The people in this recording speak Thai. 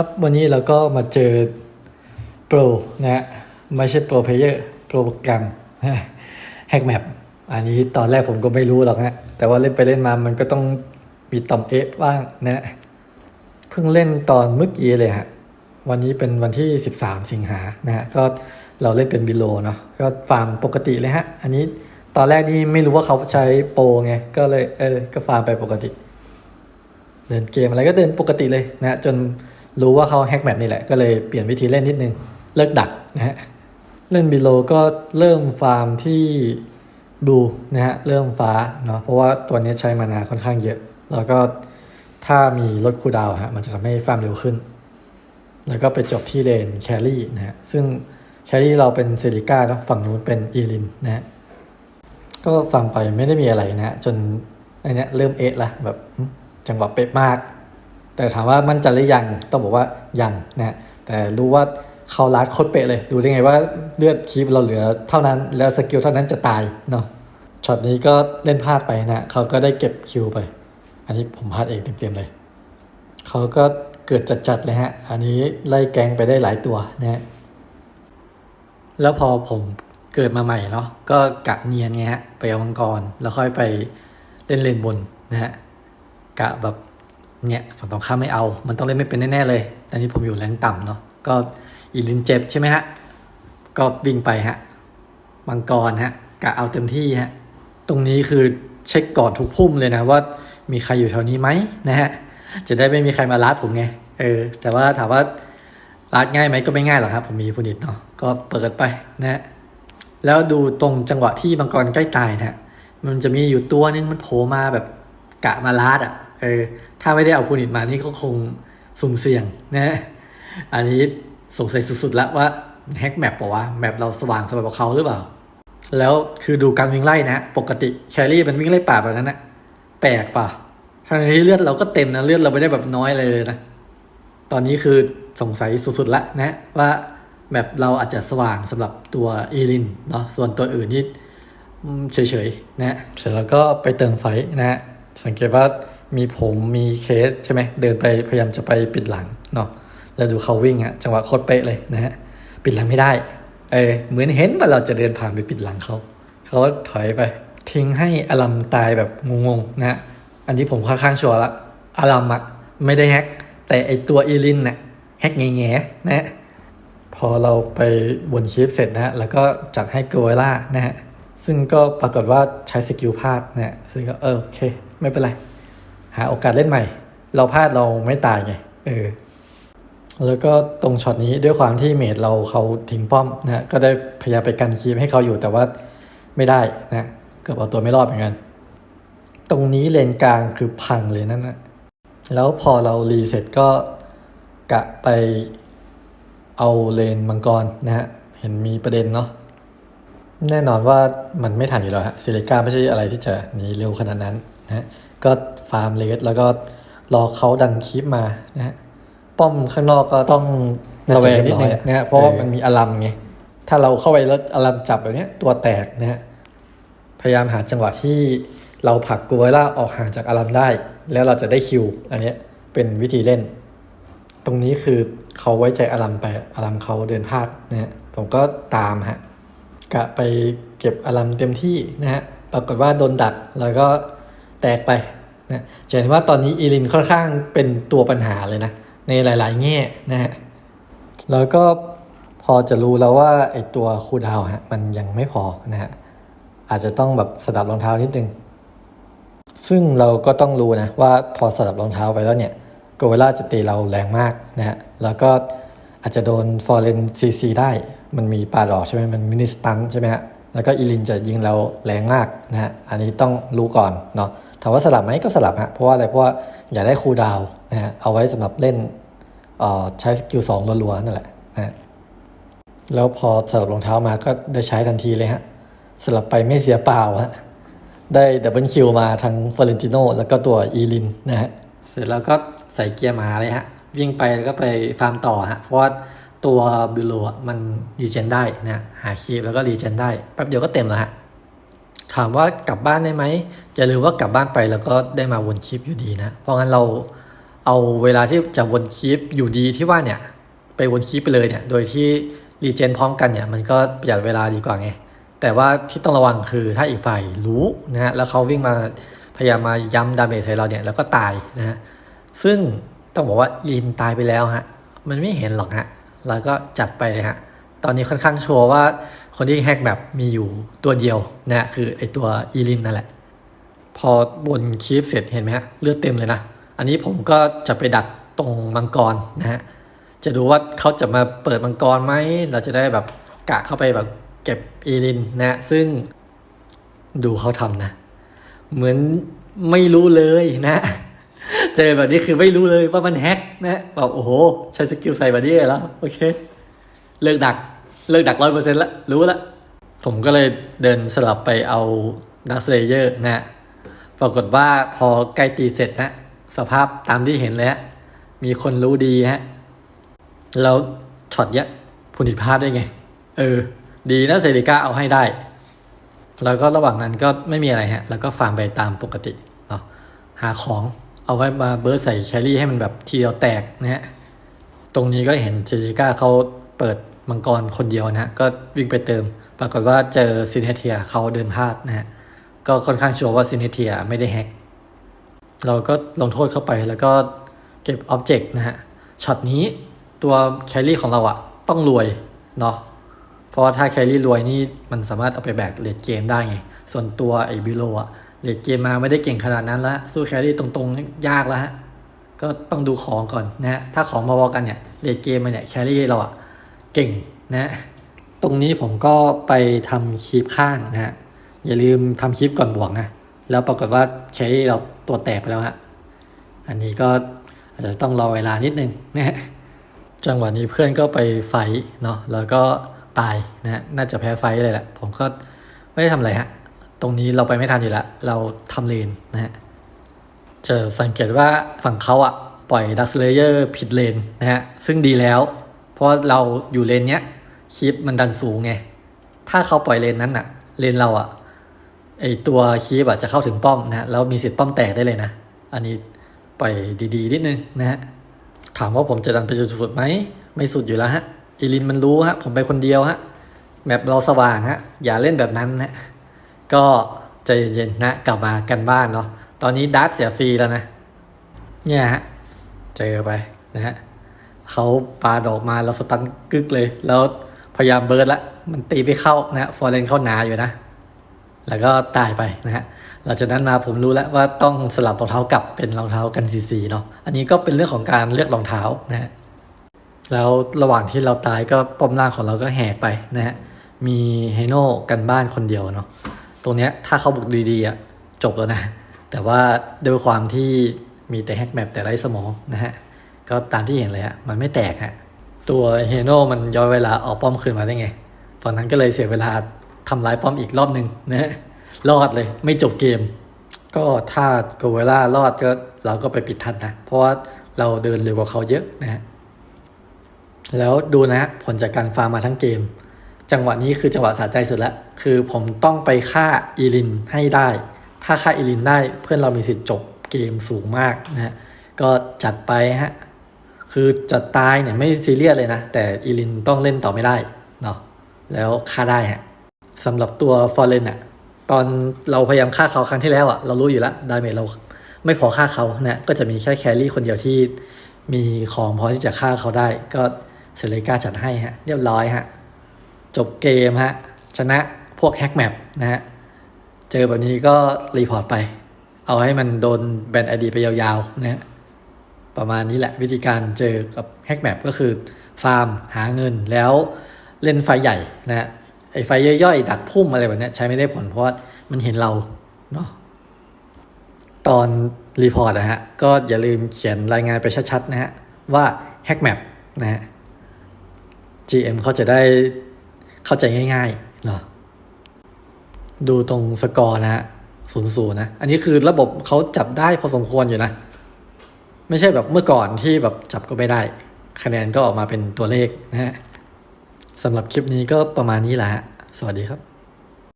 ครับ วันนี้เราก็มาเจอโปรนะฮะไม่ใช่โปรเพลเยอร์โปรโปรแกรมแฮกแมปอันนี้ตอนแรกผมก็ไม่รู้หรอกนะแต่ว่าเล่นไปเล่นมามันก็ต้องมีต่อมเอฟบ้างนะเพิ่งเล่นตอนเมื่อกี้เลยฮะวันนี้เป็นวันที่ 13 สิงหานะฮะก็เราเล่นเป็นบิโลเนาะก็ฟาร์มปกติเลยฮะ อันนี้ตอนแรกนี่ไม่รู้ว่าเขาใช้โปรไงก็เลยเออก็ฟาร์มไปปกติ เดินเกมอะไรก็เดินปกติเลยนะฮะจน รู้ว่าเขาแฮกแมปนี่แหละ ก็เลยเปลี่ยนวิธีเล่นนิดนึง เลิกดักนะฮะ เล่นบิโลก็เริ่มฟาร์มที่บูนะฮะ เริ่มฟ้าเนาะเพราะว่าตัวนี้ใช้มานาค่อนข้างเยอะ แล้วก็ถ้ามีลดคูดาวฮะมันจะทำให้ฟาร์มเร็วขึ้น แล้วก็ไปจบที่เลนแครี่นะฮะ ซึ่งแครี่เราเป็นเซริก้าเนาะฝั่งนู้นเป็นอีลินนะฮะก็ฟังไปไม่ได้มีอะไรนะฮะจนอันเนี้ยเริ่มเอะละแบบจังหวะเป๊ะมาก แต่ถามว่ามั่นใจหรือยังต้องบอกว่ายังนะแต่รู้ว่าเขาลัดโคตรเป๊ะเลย ดูได้ไงว่าเลือดคีปเราเหลือเท่านั้นแล้วสกิลเท่านั้นจะตายเนาะช็อตนี้ก็เล่นพลาดไปนะเขาก็ได้เก็บคิวไป อันนี้ผมพลาดเองเต็มๆเลย เขาก็เกิดจัดๆเลยฮะ อันนี้ไล่แกงไปได้หลายตัวนะฮะแล้วพอผมเกิดมาใหม่เนาะก็กะเนียนไงฮะ ไปเอามังกร แล้วค่อยไปเล่นเลนบนนะฮะกะแบบ เนี่ยฝั่งตรงข้ามไม่เอา มันต้องเล่นไม่เป็นแน่ๆเลย ตอนนี้ผมอยู่แรงต่ำเนาะ ก็อีลินเจ็บใช่ไหมฮะ ก็วิ่งไปฮะ มังกรฮะ กะเอาเต็มที่ฮะ ตรงนี้คือเช็คก่อนทุกพุ่มเลยนะว่ามีใครอยู่แถวนี้ไหมนะฮะ จะได้ไม่มีใครมาลัดผมไง เออ แต่ว่าถามว่าลัดง่ายไหมก็ไม่ง่ายหรอกครับ ผมมีพูนิตเนาะ ก็เปิดไปนะฮะ แล้วดูตรงจังหวะที่มังกรใกล้ตายนะฮะ มันจะมีอยู่ตัวนึงมันโผล่มาแบบกะมาลาดอะ เออถ้าไม่ได้เอาพูนิตมานี่ก็คงสุ่มเสี่ยงนะฮะอันนี้สงสัยสุดๆแล้วว่าแฮกแมปปะวะแมปเราสว่างสำหรับเขาหรือเปล่า แล้วคือดูการวิ่งไล่นะปกติแครี่มันวิ่งไล่ป่าแบบนั้นนะแปลกป่ะทั้งที่เลือดเราก็เต็มนะเลือดเราไม่ได้แบบน้อยอะไรเลยนะ ตอนนี้คือสงสัยสุดๆละนะว่าแบบเราอาจจะสว่างสำหรับตัวอีลินเนาะส่วนตัวอื่นนี่เฉยๆนะเสร็จแล้วก็ไปเติมไฟนะฮะสังเกตว่า มีผมมีเคสใช่ไหมเดินไปพยายามจะไปปิดหลังเนาะแล้วดูเขาวิ่งอะจังหวะโคตรเป๊ะเลยนะฮะปิดหลังไม่ได้เออเหมือนเห็นว่าเราจะเดินผ่านไปปิดหลังเขาเขาถอยไป ทิ้งให้อลัมตายแบบงงๆนะฮะอันนี้ผมค่อนข้างชัวร์ละอลัมอะไม่ได้แฮกแต่ไอตัวอีลินน่ะแฮกแง่ๆนะฮะพอเราไปวนคลิปเสร็จนะฮะแล้วก็จัดให้โกเวล่านะฮะซึ่งก็ปรากฏว่าใช้สกิลพลาดนะซึ่งก็เออโอเค ไม่เป็นไร หาโอกาสเล่นใหม่ เราพลาดเราไม่ตายไงเออแล้วก็ตรงช็อตนี้ด้วยความที่เมดเราเขาทิ้งป้อมนะฮะก็ได้พยายามไปกันคีปให้เขาอยู่แต่ว่าไม่ได้นะเกือบเอาตัวไม่รอดเหมือนกันตรงนี้เลนกลางคือพังเลยนั่นนะแล้วพอเรารีเสร็จก็กะไปเอาเลนมังกรนะฮะเห็นมีประเด็นเนาะแน่นอนว่ามันไม่ทันอยู่แล้วฮะซิลิก้าไม่ใช่อะไรที่จะหนีเร็วขนาดนั้นนะฮะ ก็ฟาร์มเลสแล้วก็รอเขาดันคลิปมานะฮะป้อมข้างนอกก็ต้องระแวงนิดนึงนะฮะเพราะว่ามันมีอลัมไงถ้าเราเข้าไปแล้วอลัมจับแบบเนี้ยตัวแตกนะฮะพยายามหาจังหวะที่เราผลักกัวล่าออกห่างจากอารัมได้ แล้วเราจะได้คิว อันเนี้ยเป็นวิธีเล่น ตรงนี้คือเขาไว้ใจอารัมไปอารัมเขาเดินพลาดนะฮะผมก็ตามฮะกะไปเก็บอารัมเต็มที่นะฮะปรากฏว่าโดนดักแล้วก็ แตกไปนะจะเห็นว่าตอนนี้อีลินค่อนข้างเป็นตัวปัญหาเลยนะในหลาย ๆ แง่นะฮะแล้วก็พอจะรู้แล้วว่าไอตัวคูดาวฮะมันยังไม่พอนะฮะอาจจะต้องแบบสลับรองเท้านิดนึง ซึ่งเราก็ต้องรู้นะว่าพอสลับรองเท้าไปแล้วเนี่ยโกเวล่าจะตีเราแรงมากนะฮะแล้วก็อาจจะโดนฟอร์เรนซีซีได้ มันมีปาดอกใช่ไหมมันมินิสตันใช่ไหมฮะแล้วก็อีลินจะยิงเราแรงมากนะฮะอันนี้ต้องรู้ก่อนเนาะามว่าสลับไหมก็สลับฮะเพราะว่าอะไรเพราะว่าอยากได้คูดาวนะฮะเอาไว้สำหรับเล่นเอ่อใช้สกิลสองรัวๆนั่นแหละนะฮะแล้วพอสลับรองเท้ามาก็ได้ใช้ทันทีเลยฮะสลับไปไม่เสียเปล่าฮะได้ดับเบิลคิวมาทั้งฟลอเรนติโนแล้วก็ตัวอีลินนะฮะเสร็จแล้วก็ใส่เกียร์หมาเลยฮะวิ่งไปแล้วก็ไปฟาร์มต่อฮะเพราะว่าตัวบิโลมันรีเจนได้นะหาคีบแล้วก็รีเจนได้แป๊บเดียวก็เต็มแล้วฮะ ถามว่ากลับบ้านได้ไหมจะลืมว่ากลับบ้านไปแล้วก็ได้มาวนคลิปอยู่ดีนะ เพราะงั้นเราเอาเวลาที่จะวนคีปอยู่ดีที่ว่าเนี่ยไปวนคีปไปเลยเนี่ย โดยที่รีเจนพร้อมกันเนี่ยมันก็ประหยัดเวลาดีกว่าไง แต่ว่าที่ต้องระวังคือถ้าอีกฝ่ายรู้นะฮะแล้วเขาวิ่งมาพยายามมาย้ำดาเมจใส่เราเนี่ยแล้วก็ตายนะฮะซึ่งต้องบอกว่าลินตายไปแล้วฮะมันไม่เห็นหรอกฮะเราก็จัดไปเลยฮะ ตอนนี้ค่อนข้างชัวร์ว่าคนที่แฮกแบบมีอยู่ตัวเดียวนะฮะคือไอตัวอีลินนั่นแหละ พอบนคีปเสร็จเห็นไหมฮะเลือดเต็มเลยนะ อันนี้ผมก็จะไปดักตรงมังกรนะฮะจะดูว่าเขาจะมาเปิดมังกรไหม เราจะได้แบบกะเข้าไปแบบเก็บอีลินนะ ซึ่งดูเขาทำนะ เหมือนไม่รู้เลยนะ เจอแบบนี้คือไม่รู้เลยว่ามันแฮกนะแบบโอ้โห ใช้สกิลใส่แบบนี้แล้ว โอเค เลิกดัก เลิกดักร้อยเปอร์เซ็นต์ละรู้ละ ผมก็เลยเดินสลับไปเอาดักเซเยอร์นะ ปรากฏว่าพอใกล้ตีเสร็จนะสภาพตามที่เห็นเลยฮะ มีคนรู้ดีฮะ แล้วช็อตเนี้ยผู้ผิพาดได้ไง เออ ดีนะเซริก้าเอาให้ได้ แล้วก็ระหว่างนั้นก็ไม่มีอะไรฮะ แล้วก็ฟาร์มไปตามปกติเนาะหาของเอาไว้มาเบิร์ใส่แครี่ให้มันแบบทีเดียวแตกนะฮะ ตรงนี้ก็เห็นเซริก้าเขา เปิดมังกรคนเดียวนะฮะก็วิ่งไปเติม ปรากฏว่าเจอซินเทเทียเขาเดินพลาดนะฮะก็ค่อนข้างชัวร์ว่าซินเทเทียไม่ได้แฮกเราก็ลงโทษเข้าไปแล้วก็เก็บอ็อบเจกต์นะฮะช็อตนี้ตัวแครี่ของเราอะต้องรวยเนาะเพราะว่าถ้าแครี่รวยนี่มันสามารถเอาไปแบกเลดเกมได้ไง ส่วนตัวไอ้บิโลอะเลดเกมมาไม่ได้เก่งขนาดนั้นล้วสู้แครี่ตรงๆยากแล้วฮะก็ต้องดูของก่อนนะฮะถ้าของมาพอกันเนี่ยเลดเกมมาเนี่ยแครี่เราอะ เก่งนะตรงนี้ผมก็ไปทำคลิปข้างนะฮะอย่าลืมทำคลิปก่อนบวกนะแล้วปรากฏว่าใช้เราตัวแตกไปแล้วฮะอันนี้ก็อาจจะต้องรอเวลานิดนึงนะฮะจังหวะนี้เพื่อนก็ไปไฟเนาะแล้วก็ตายนะฮะน่าจะแพ้ไฟเลยแหละผมก็ไม่ได้ทำอะไรฮะตรงนี้เราไปไม่ทันอยู่แล้วเราทำเลนนะฮะจะสังเกตว่าฝั่งเขาอะปล่อยดักเลเยอร์ผิดเลนนะฮะซึ่งดีแล้ว เพราะเราอยู่เลนเนี้ยคลิปมันดันสูงไง ถ้าเขาปล่อยเลนนั้นอะเลนเราอะไอตัวคีบอะจะเข้าถึงป้อมนะฮะแล้วมีสิทธิ์ป้อมแตกได้เลยนะ อันนี้ปล่อยดีๆนิดนึงนะฮะถามว่าผมจะดันไปจนสุดไหมไม่สุดอยู่แล้วฮะอีลินมันรู้ฮะผมไปคนเดียวฮะแมปเราสว่างฮะอย่าเล่นแบบนั้นนะก็ใจเย็นๆนะกลับมากันบ้านเนาะตอนนี้ดาร์กเสียฟรีแล้วนะ เนี่ยฮะ เจอไปนะฮะ เขาปาดอกมาแล้วสตันกึกเลย แล้วพยายามเบิร์ดละมันตีไม่เข้านะฟอร์เรนเข้าหนาอยู่นะ แล้วก็ตายไปนะฮะหลังจากนั้นมาผมรู้แล้วว่าต้องสลับรองเท้ากลับเป็นรองเท้ากันสีสีเนาะอันนี้ก็เป็นเรื่องของการเลือกรองเท้านะฮะแล้วระหว่างที่เราตายก็ป้อมล่างของเราก็แหกไปนะฮะมีไฮโน่กันบ้านคนเดียวเนาะตรงเนี้ยถ้าเขาบุกดีๆอะจบแล้วนะ แต่ว่าด้วยความที่มีแต่แฮกแมปแต่ไร้สมองนะฮะ ก็ตามที่เห็นเลยฮะมันไม่แตกฮะตัวเฮโน่มันย้อนเวลาเอาป้อมคืนมาได้ไงฝั่งนั้นก็เลยเสียเวลาทำร้ายป้อมอีกรอบหนึ่งนะรอดเลยไม่จบเกม ก็ถ้าโกเวล่ารอดก็เราก็ไปปิดทันนะ เพราะว่าเราเดินเร็วกว่าเขาเยอะนะฮะแล้วดูนะผลจากการฟาร์มมาทั้งเกม จังหวะนี้คือจังหวะสะใจสุดล้วคือผมต้องไปฆ่าอีลินให้ได้ ถ้าฆ่าอีลินได้เพื่อนเรามีสิทธิ์จบเกมสูงมากนะฮะก็จัดไปฮะ คือจะตายเนี่ยไม่ซีเรียสเลยนะ แต่อีลินต้องเล่นต่อไม่ได้เนาะแล้วฆ่าได้ฮะสำหรับตัวฟอร์เรนอะตอนเราพยายามฆ่าเขาครั้งที่แล้วอะเรารู้อยู่แล้วดาเมจเราไม่พอฆ่าเขานะก็จะมีแค่แครี่คนเดียวที่มีของพอที่จะฆ่าเขาได้ ก็เซเลกาจัดให้ฮะเรียบร้อยฮะจบเกมฮะชนะพวกแฮกแมปนะฮะเจอแบบนี้ก็รีพอร์ตไป เอาให้มันโดนแบนไอดีไปยาวๆนะฮะ ประมาณนี้แหละวิธีการเจอกับแฮกแมปก็คือฟาร์มหาเงินแล้วเล่นไฟใหญ่นะไอไฟย่อยๆ ดักพุ่มอะไรแบบนี้ใช้ไม่ได้ผลเพราะมันเห็นเราเนาะตอนรีพอร์ตนะฮะก็อย่าลืมเขียนรายงานไปชัดๆนะฮะว่าแฮกแมปนะฮะ GM เขาจะได้เข้าใจง่ายๆเนาะดูตรงสกอร์นะฮะศูนย์ศูนย์นะ อันนี้คือระบบเขาจับได้พอสมควรอยู่นะ ไม่ใช่แบบเมื่อก่อนที่แบบจับก็ไม่ได้ คะแนนก็ออกมาเป็นตัวเลขนะฮะสำหรับคลิปนี้ก็ประมาณนี้แหละฮะสวัสดีครับ